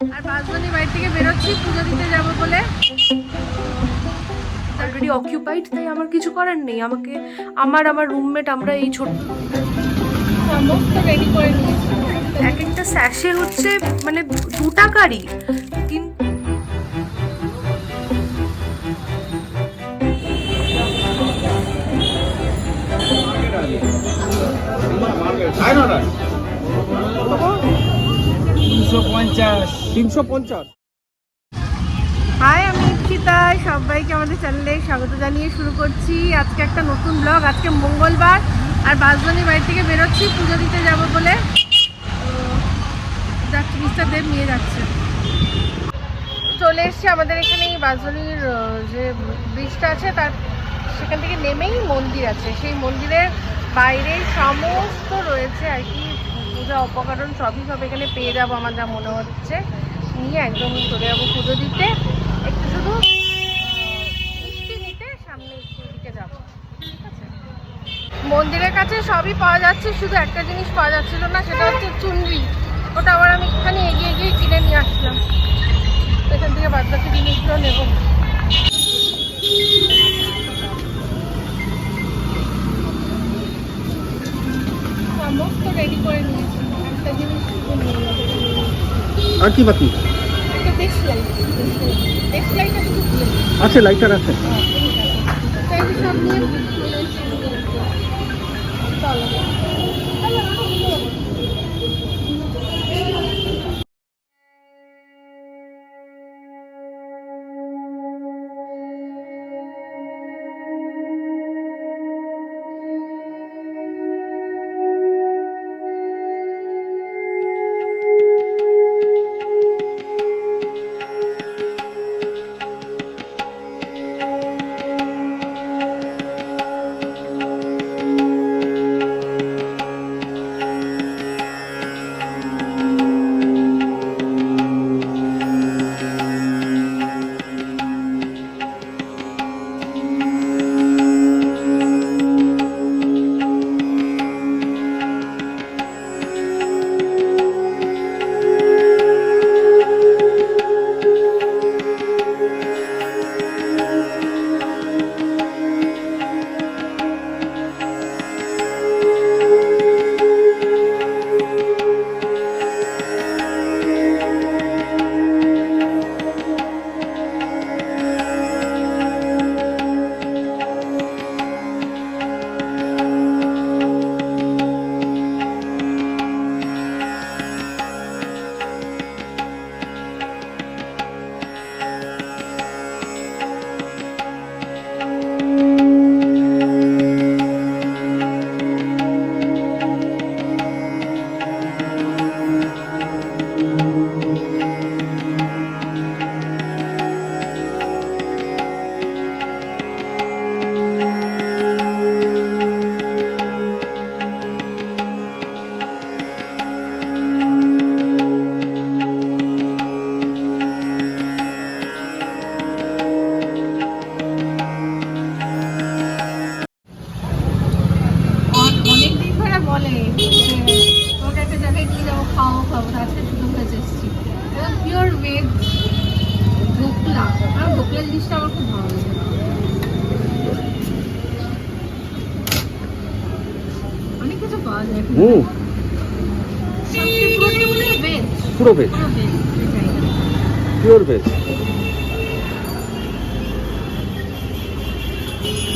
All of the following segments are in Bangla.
আর বাসবনি বাড়ি থেকে বেরোচ্ছি পুজো দিতে যাব বলে। অলরেডি অকিউপাইড তাই আমার কিছু করার নেই। আমাকে আমার আমার রুমমেট আমরা এই ছোট সমস্ত রেডি করে নিয়েছি। এক একটা স্যাশে হচ্ছে মানে দু টাকারই। কিন্তু তিনশো পঞ্চাশ। তিনশো পঞ্চাশ। হাই, আমি ইপ্সিতা সবাইকে আমাদের চ্যানেলে স্বাগত জানিয়ে শুরু করছি। আজকে একটা নতুন ব্লগ, আজকে মঙ্গলবার। আর বাসবনি বাড়ি থেকে বেরোচ্ছি, পুজো দিতে যাব বলে। যাচ্ছি, মিস্টার নিয়ে যাচ্ছে। চলে এসছি আমাদের এখানে বাসবনির যে ব্রিজটা আছে, তার সেখান থেকে নেমেই মন্দির আছে। সেই মন্দিরের বাইরে সমস্ত রয়েছে আর কি। পূজা উপকরণ সবই সব এখানে পেয়ে যাব আমার যা মনে হচ্ছে। নিয়ে একদম চলে যাব পুজো দিতে। একটু শুধু মিষ্টি নিতে সামনে দিকে যাব। ঠিক আছে? মন্দিরের কাছে সবই পাওয়া যাচ্ছে, শুধু একটা জিনিস পাওয়া যাচ্ছিল না, সেটা হচ্ছে চুনরি। ওটা আবার আমি একটুখানি এগিয়ে গিয়ে কিনে নিয়ে আসলাম। এখান থেকে বাদ বাকি জিনিসগুলো নেব। আর কি বাকি। আছে লাইটার আছে। চাইলে সব নিয়ে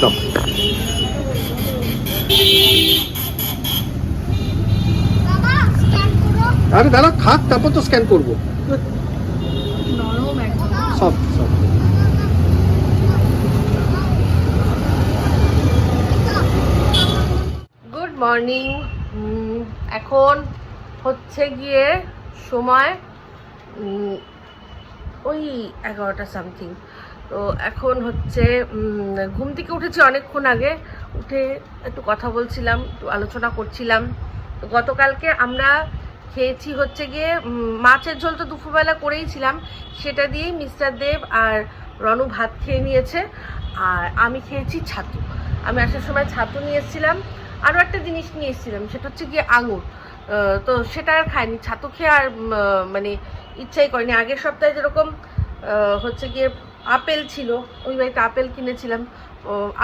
দাও আরে দাদা খাক তারপর তো স্ক্যান করব। সব সব। গুড মর্নিং এখন হচ্ছে গিয়ে সময় ওই এগারোটা সামথিং তো এখন হচ্ছে ঘুম থেকে উঠেছি অনেকক্ষণ আগে। উঠে একটু কথা বলছিলাম, একটু আলোচনা করছিলাম। তো গতকালকে আমরা খেয়েছি হচ্ছে গিয়ে মাছের ঝোল তো দুপুরবেলা করেইছিলাম সেটা দিয়েই মিস্টার দেব আর রনু ভাত খেয়ে নিয়েছে। আর আমি খেয়েছি ছাতু। আমি আসার সময় ছাতু নিয়ে এসেছিলাম। আরও একটা জিনিস নিয়ে এসেছিলাম, সেটা হচ্ছে গিয়ে আঙুর। তো সেটা আর খাইনি। ছাতু খেয়ে আর মানে ইচ্ছাই করেনি। আগের সপ্তাহে যেরকম হচ্ছে গিয়ে আপেল ছিল, ওই বাড়িতে আপেল কিনেছিলাম।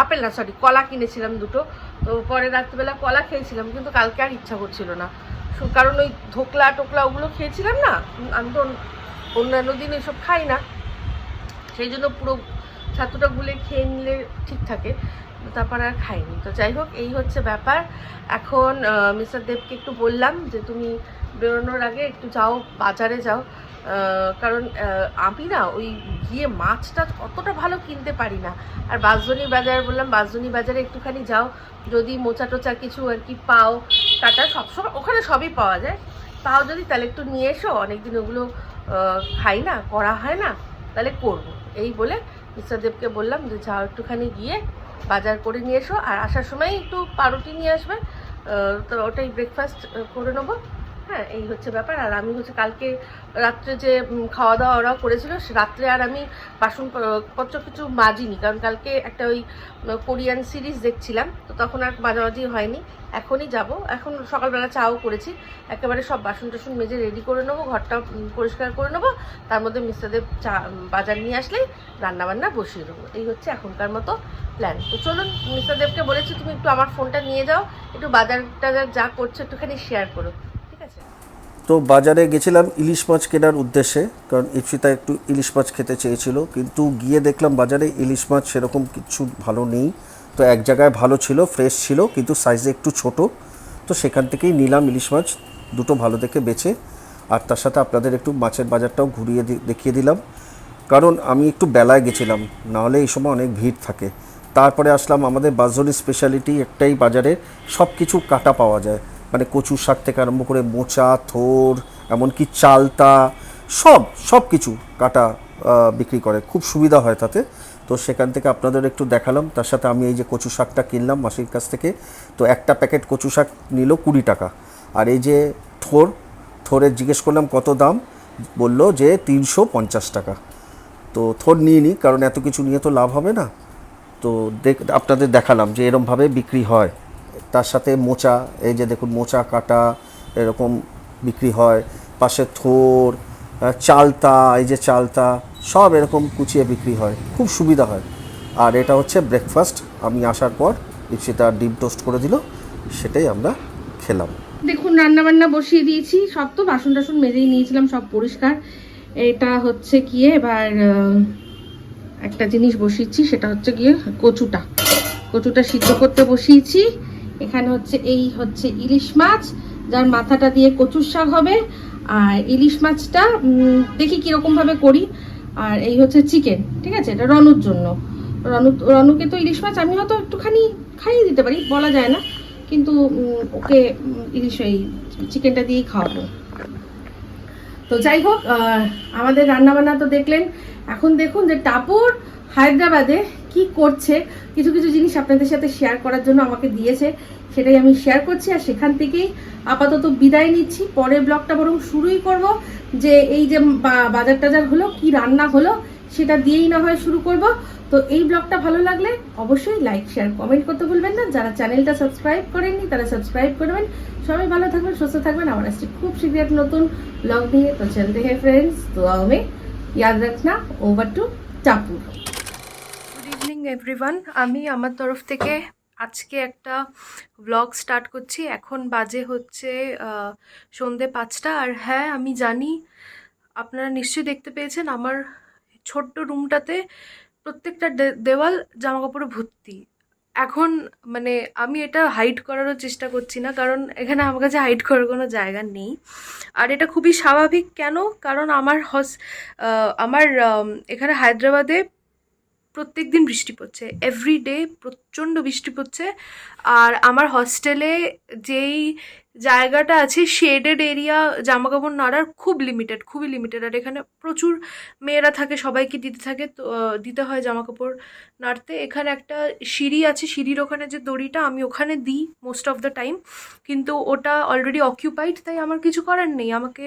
আপেল না সরি কলা কিনেছিলাম দুটো। তো পরে রাত্রিবেলা কলা খেয়েছিলাম, কিন্তু কালকে আর ইচ্ছা করছিল না। কারণ ওই ধোকলা টোকলা ওগুলো খেয়েছিলাম না আমি তো অন্যান্য দিন এসব খাই না। সেই জন্য পুরো ছাতুটা গুলে খেয়ে নিলে ঠিক থাকে, তারপর আর খাইনি। তো যাই হোক, এই হচ্ছে ব্যাপার। এখন মিস্টার দেবকে একটু বললাম যে, তুমি বেরোনোর আগে একটু যাও, বাজারে যাও। কারণ আমি না ওই গিয়ে মাছটা অতটা ভালো কিনতে পারি না। আর বাঁশজনি বাজার বললাম বাঁশজনি বাজারে একটুখানি যাও। যদি মোচা টোচা কিছু আর কি পাও কাটা সবসময় ওখানে সবই পাওয়া যায়। পাও যদি তাহলে একটু নিয়ে এসো, অনেকদিন ওগুলো খাই না, করা হয় না, তাহলে করব। এই বলে মিস্টার দেবকে বললাম যে যাও একটুখানি গিয়ে বাজার করে নিয়ে এসো। আর আসার সময় একটু পাউরুটি নিয়ে আসবে। তো ওটাই ব্রেকফাস্ট করে নেব। হ্যাঁ এই হচ্ছে ব্যাপার। আর আমি হচ্ছে কালকে রাত্রে যে খাওয়া দাওয়া ওরাও করেছিল রাত্রে আর আমি বাসন পত্র কিছু মাজিনি। কারণ কালকে একটা ওই কোরিয়ান সিরিজ দেখছিলাম, তো তখন আর মাঝামাঝি হয়নি। এখনই যাব। এখন সকালবেলা চাও করেছি। একেবারে সব বাসন টাসন মেজে রেডি করে নেব, ঘরটা পরিষ্কার করে নেব। তার মধ্যে মিস্টারদেব চা বাজার নিয়ে আসলেই রান্নাবান্না বসিয়ে দেবো। এই হচ্ছে এখনকার মতো প্ল্যান। তো চলুন মিস্টারদেবকে বলেছি তুমি একটু আমার ফোনটা নিয়ে যাও। একটু বাজার টাজার যা করছ একটুখানি শেয়ার করো। তো বাজারে গেছিলাম ইলিশ মাছ কেনার উদ্দেশ্যে, কারণ ইপসিতা একটু ইলিশ মাছ খেতে চেয়েছিল। কিন্তু গিয়ে দেখলাম বাজারে ইলিশ মাছ সেরকম কিছু ভালো নেই। তো এক জায়গায় ভালো ছিল, ফ্রেশ ছিল, কিন্তু সাইজে একটু ছোট। তো সেখান থেকেই নিলাম ইলিশ মাছ, দুটো ভালো দেখে বেছে আর তার সাথে আপনাদের একটু মাছের বাজারটাও ঘুরিয়ে দেখিয়ে দিলাম। কারণ আমি একটু বেলায় গেছিলাম নাহলে এই সময় অনেক ভিড় থাকে। তারপরে আসলাম আমাদের বাজরি স্পেশালিটি একটাই বাজারে সব কিছু কাটা পাওয়া যায়। মানে কচু শাক থেকে আরম্ভ করে মোচা, থোর, এমনকি চালতা, সব সব কিছু কাটা বিক্রি করে। খুব সুবিধা হয় তাতে। তো সেখান থেকে আপনাদের একটু দেখালাম। তার সাথে আমি এই যে কচু শাকটা কিনলাম মাসির কাছ থেকে, তো একটা প্যাকেট কচু শাক নিল কুড়ি টাকা। আর এই যে থোর থোরের জিজ্ঞেস করলাম কত দাম? বলল যে তিনশো পঞ্চাশ টাকা। তো থোর নিয়ে নিই কারণ এত কিছু নিয়ে তো লাভ হবে না। তো দেখ, আপনাদের দেখালাম যে এরমভাবে বিক্রি হয়। তার সাথে মোচা, এই যে দেখুন মোচা, কাটা এরকম বিক্রি হয়। পাশে থোর চালতা, এই যে চালতা, সব এরকম কুচিয়ে বিক্রি হয়। খুব সুবিধা হয়। আর এটা হচ্ছে ব্রেকফাস্ট আমি আসার পর ইপসিতা ডিম টোস্ট করে দিল, সেটাই আমরা খেলাম। দেখুন রান্না বান্না বসিয়ে দিয়েছি। সব তো বাসন টাসন মেজেই নিয়েছিলাম, সব পরিষ্কার। এটা হচ্ছে গিয়ে এবার একটা জিনিস বসিয়েছি, সেটা হচ্ছে গিয়ে কচুটা। কচুটা সিদ্ধ করতে বসিয়েছি। এখানে হচ্ছে এই হচ্ছে ইলিশ মাছ, যার মাথাটা দিয়ে কচুর শাক হবে। আর ইলিশ মাছটা দেখি কীরকম ভাবে করি। আর এই হচ্ছে চিকেন, ঠিক আছে? এটা রনুর জন্য। রনু, রনুকে তো ইলিশ মাছ আমি হয়তো একটুখানি খাইয়ে দিতে পারি, বলা যায় না। কিন্তু ওকে ইলিশ এই চিকেনটা দিয়েই খাওয়াবো। তো যাই হোক আমাদের রান্নাবান্না তো দেখলেন। এখন দেখুন যে টাপুর হায়দ্রাবাদে কি করছে, কিছু কিছু জিনিস আপনাদের সাথে শেয়ার করার জন্য আমাকে দিয়েছে, সেটাই আমি শেয়ার করছি আর সেখান থেকেই আপাতত বিদায় নিচ্ছি। পরের ব্লগটা বরং শুরুই করব, যে এই যে বাজার টাজার হলো, কি রান্না হলো, সেটা দিয়েই না হয় শুরু করব। তো এই ব্লগটা ভালো লাগলে অবশ্যই লাইক শেয়ার কমেন্ট করতে ভুলবেন না। যারা চ্যানেলটা সাবস্ক্রাইব করেননি, তারা সাবস্ক্রাইব করবেন সবাই ভালো থাকবেন, সুস্থ থাকবেন। আমার আসছি খুব শীঘ্রই নতুন ব্লগ নিয়ে। তো চলতে হে ফ্রেন্ডস তো আমি ইয়াদ রাখনা ওভার টু চাপুর এভরিওয়ান আমি আমার তরফ থেকে আজকে একটা ব্লগ স্টার্ট করছি। এখন বাজে হচ্ছে সন্ধে পাঁচটা। আর হ্যাঁ আমি জানি, আপনারা নিশ্চয়ই দেখতে পেয়েছেন, আমার ছোট্ট রুমটাতে প্রত্যেকটা দেওয়াল জামাকাপড়ে ভর্তি। এখন মানে আমি এটা হাইড করারও চেষ্টা করছি না, কারণ এখানে আমার কাছে হাইড করার কোনো জায়গা নেই। আর এটা খুবই স্বাভাবিক। কেন? কারণ আমার হস আমার এখানে হায়দ্রাবাদে প্রত্যেক দিন বৃষ্টি পড়ছে। এভরি ডে প্রচণ্ড বৃষ্টি পড়ছে। আর আমার হস্টেলে যেই জায়গাটা আছে শেডেড এরিয়া জামা কাপড় নাড়ার খুব লিমিটেড খুবই লিমিটেড আর এখানে প্রচুর মেয়েরা থাকে, সবাইকে দিতে থাকে। তো দিতে হয় জামা কাপড় নাড়তে। এখানে একটা সিঁড়ি আছে, সিঁড়ির ওখানে যে দড়িটা, আমি ওখানে দিই মোস্ট অফ দ্য টাইম কিন্তু ওটা অলরেডি অকিউপাইড তাই আমার কিছু করার নেই। আমাকে,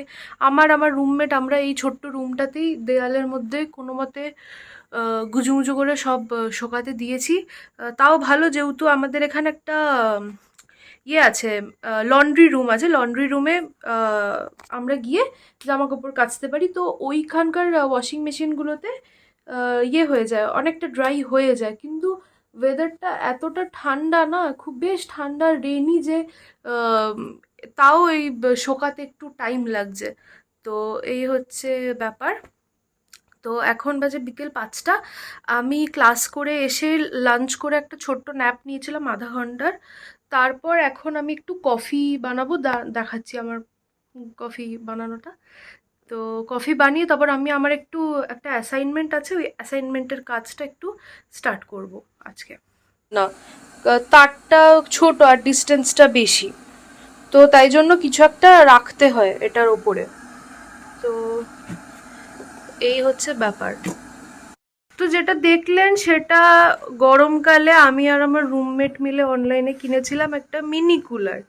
আমার আমার রুমমেট আমরা এই ছোট্ট রুমটাতেই দেয়ালের মধ্যে কোনো মতে গুজুমুজু করে সব শোকাতে দিয়েছি। তাও ভালো যেহেতু আমাদের এখানে একটা ইয়ে আছে লন্ড্রি রুম আছে। লন্ড্রি রুমে আমরা গিয়ে জামা কাপড় কাচতে পারি। তো ওইখানকার ওয়াশিং মেশিনগুলোতে ইয়ে হয়ে যায়, অনেকটা ড্রাই হয়ে যায়। কিন্তু ওয়েদারটা এতটা ঠান্ডা না, খুব বেশ ঠান্ডা রেনি যে তাও এই শোকাতে একটু টাইম লাগছে। তো এই হচ্ছে ব্যাপার। তো এখন বাজে বিকেল পাঁচটা। আমি ক্লাস করে এসে লাঞ্চ করে একটা ছোট্ট ন্যাপ নিয়েছিলাম আধা ঘণ্টার। তারপর এখন আমি একটু কফি বানাবো দেখাচ্ছি আমার কফি বানানোটা। তো কফি বানিয়ে তারপর আমি আমার একটু একটা অ্যাসাইনমেন্ট আছে, ওই অ্যাসাইনমেন্টের কাজটা একটু স্টার্ট করব আজকে। না তারটা ছোট আর ডিস্টেন্সটা বেশি। তো তাই জন্য কিছু একটা রাখতে হয় এটার ওপরে। তো এই হচ্ছে ব্যাপার। তো যেটা দেখলেন সেটা গরমকালে আমি আর আমার রুমমেট মিলে অনলাইনে কিনেছিলাম একটা মিনি কুলার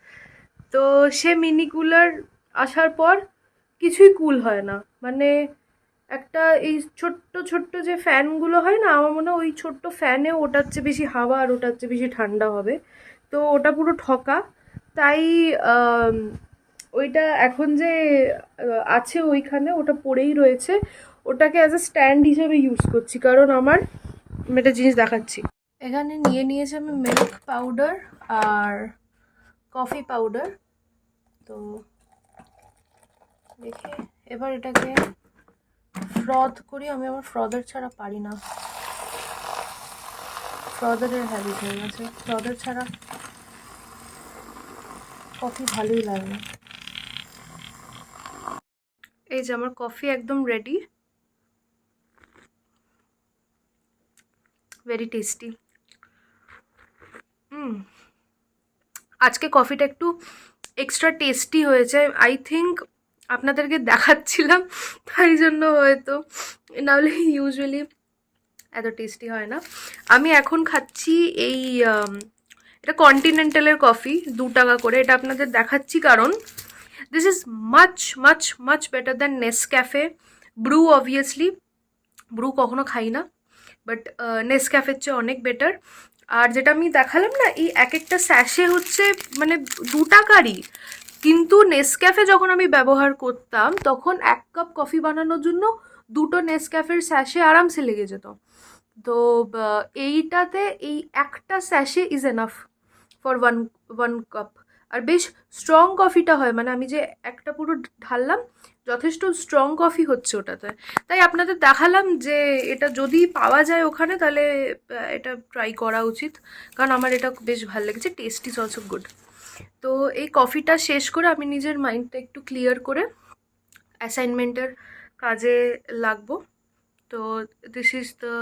তো সে মিনি কুলার আসার পর কিছুই কুল হয় না। মানে একটা এই ছোট্ট ছোট্ট যে ফ্যানগুলো হয় না, আমার মনে হয় ওই ছোট্ট ফ্যানে ওটার চেয়ে বেশি হাওয়া আর ওটার চেয়ে বেশি ঠান্ডা হবে। তো ওটা পুরো ঠকা। তাই ওইটা এখন যে আছে ওইখানে, ওটা পড়েই রয়েছে। ওটাকে অ্যাজ এ স্ট্যান্ড হিসেবে ইউজ করছি কারণ আমার আমি একটা জিনিস দেখাচ্ছি। এখানে নিয়ে নিয়েছি আমি মিল্ক পাউডার আর কফি পাউডার তো দেখে এবার এটাকে ফ্রদ করি আমি আমার ফ্রদার ছাড়া পারি না। ফ্রদারের হ্যাবিট হয়ে গেছে। ফ্রদার ছাড়া কফি ভালোই লাগে না। এই যে আমার কফি একদম রেডি ভেরি টেস্টি আজকে কফিটা একটু এক্সট্রা টেস্টি হয়েছে। আই থিঙ্ক আপনাদেরকে দেখাচ্ছিলাম, তাই জন্য হয়তো। নাহলে ইউজুয়ালি এত টেস্টি হয় না। আমি এখন খাচ্ছি এই এটা কন্টিনেন্টালের কফি দু টাকা করে। এটা আপনাদের দেখাচ্ছি কারণ this is much much much better than Nescafe Bru obviously Bru কখনো খাই না। বাট নেসক্যাফের চেয়ে অনেক বেটার আর যেটা আমি দেখালাম না, এই এক একটা স্যাশে হচ্ছে মানে দু টাকারই। কিন্তু নেসক্যাফে যখন আমি ব্যবহার করতাম, তখন এক কাপ কফি বানানোর জন্য দুটো নেসক্যাফের স্যাশে আরামসে লেগে যেত। তো এইটাতে এই একটা sachet is enough for one one cup আর বেশ স্ট্রং কফিটা হয়। মানে আমি যে একটা পুরো ঢাললাম, যথেষ্ট স্ট্রং কফি হচ্ছে ওটাতে। তাই আপনাদের দেখালাম যে এটা যদি পাওয়া যায় ওখানে, তাহলে এটা ট্রাই করা উচিত। কারণ আমার এটা বেশ ভালো লেগেছে টেস্ট ইজ অলসো গুড তো এই কফিটা শেষ করে আমি নিজের মাইন্ডটা একটু ক্লিয়ার করে অ্যাসাইনমেন্টের কাজে লাগবো। তো দিস ইজ দ্য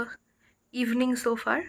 ইভিনিং সোফার